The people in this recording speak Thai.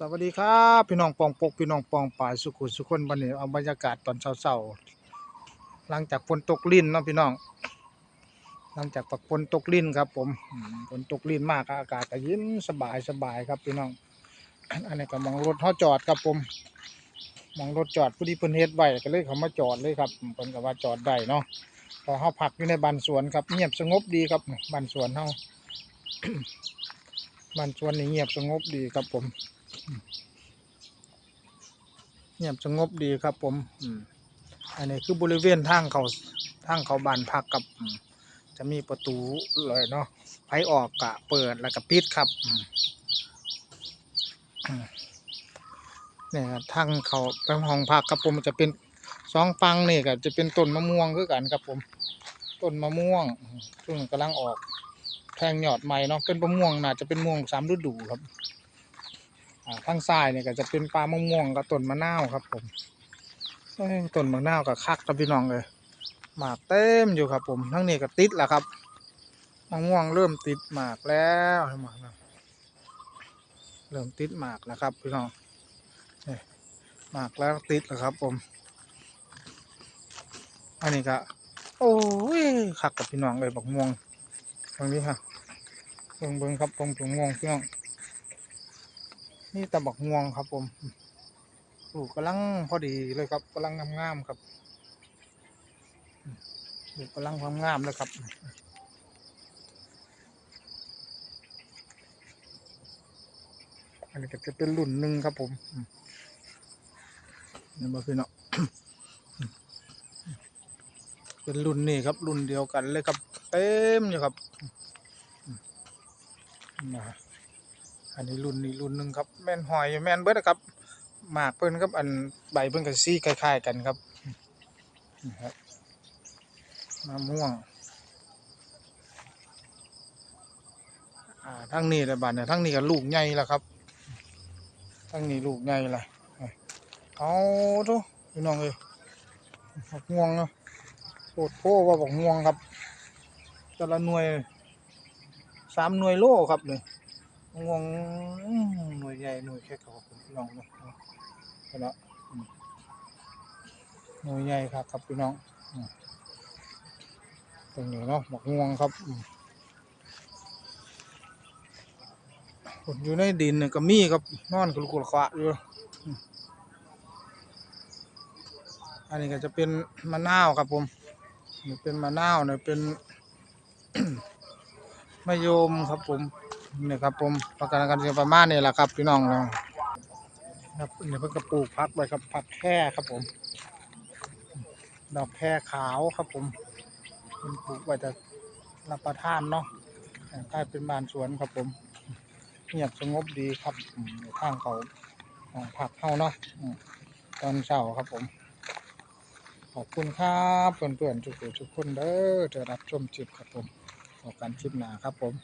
สวัสดีครับพี่น้องปองปกพี่น้องปองป่ายสุขุสุขคนวันนี้เอาบรรยากาศตอนเช้าๆหลังจากฝนตกลิ้นเนาะพี่น้อง หลังจากฝนตกลิ้นครับผมฝนตกลิ้นมากอากาศก็เยิ้มสบายสบายครับพี่น้อง อันนี้ก็มองรถเฮาจอดครับผมมองรถจอดผู้ที่เพิ่นเฮ็ดไว้ก็เลยเขามาจอดเลยครับเพิ่นก็ว่าจอดได้เนาะพอเฮาพักอยู่ในบ้านสวนครับเงียบสงบดีครับบ้านสวนเฮาบ้านสวนนี่เงียบสงบดีครับผม เงียบสงบดีครับผมอันนี้คือบริเวณทางเขาทางเขาบานพักกับ จะมีประตูเลยเนาะไฟออกกะเปิดแล้วก็ปิดครับเนี่ยครับทางเขาไปห้องพักครับผมจะเป็นสองฟังนี่ก็จะเป็นต้นมะม่วงคือกันครับผมต้นมะม่วงซึ่งกำลังออกแทงยอดใหม่เนาะเป็นมะม่วงน่าจะเป็นม่วงสามฤดูครับ อ่าทางซ้ายเนี่ยก็จะเป็นปลามะม่วงกับต้นมะนาวครับ ผมต้นมะนาวกับคักครับพี่น้องเลยหมากเต็มอยู่ครับ ผมทั้งนี้ก็ติดแล้วครับมะม่วงเริ่มติดหมากแล้วเห็นไหมนะเริ่มติดหมากแล้วครับพี่น้องนี่หมากแล้วติดแล้วครับ ผม อันนี้ก็โอ้ยคักกับพี่น้องเลยบักม่วงตรงนี้ค่ะเบิ่งเบิ่งครับผมบักม่วงพี่น้อง นี่ตะบักม่วงครับผมปลูกกำลังพอดีเลยครับกำลังงามๆครับปลูกกำลังงามๆเลยครับอันนี้ก็จะเป็นรุ่นหนึ่งครับผมนี่มาพี่เนาะเป็นรุ่นนี้ครับ รุ่นเดียวกันเลยครับ เต็มอยู่ครับมนะ อันนี้รุ่นนี้รุ่นหนึ่งครับแม่นหอยแม่นเบิดนะครับหมากเพิ่นครับอันใบเพิ่นกับซี่คล้ายๆกันครับนี่ครับมะม่วงทั้งนี้แหละบาดเนี่ยทั้งนี้ก็ลูกใหญ่ล้วครับทั้งนี้ลูกใหญ่ละเอาทุพี่น้องเอ้ยบักม่วงเนาะโคตรโพว่าบักม่วงครับแต่ละหน่วยสามหน่วยโลครับเนี่ย งวงหน่วยใหญ่หน่วยแค่เขาผมพี่น้องเนาะไปแล้หน่วยใหญ่ครับครับพี่น้องตรงนี้เนาะหมกงวงครับอืมผลอยู่ในดินเนี่ยก็มีครับนอนกลุกกละอยู่อันนี้ก็จะเป็นมะนาวครับผมนี่เป็นมะนาวเนี่ยเป็นมะยมครับผม นี่ครับผมประกันกันประมาณนี้แหละครับพี่น้องเราครับนี่เพิ่งกระปลูกพักไว้ครับผักแค่ครับผม ดอกแค่ขาวครับผมเพิ่นปลูกไว้จะรับประทานเนาะใกล้เป็นบ้านสวนครับผมเงียบสงบดีครับทางเขาผักเข้าเนาะตอนเช้าครับผมขอบคุณครับเพื่อนๆทุกคนทุกคนเด้อที่รับชมคลิปครับผมขอการคลิปหนาครับผม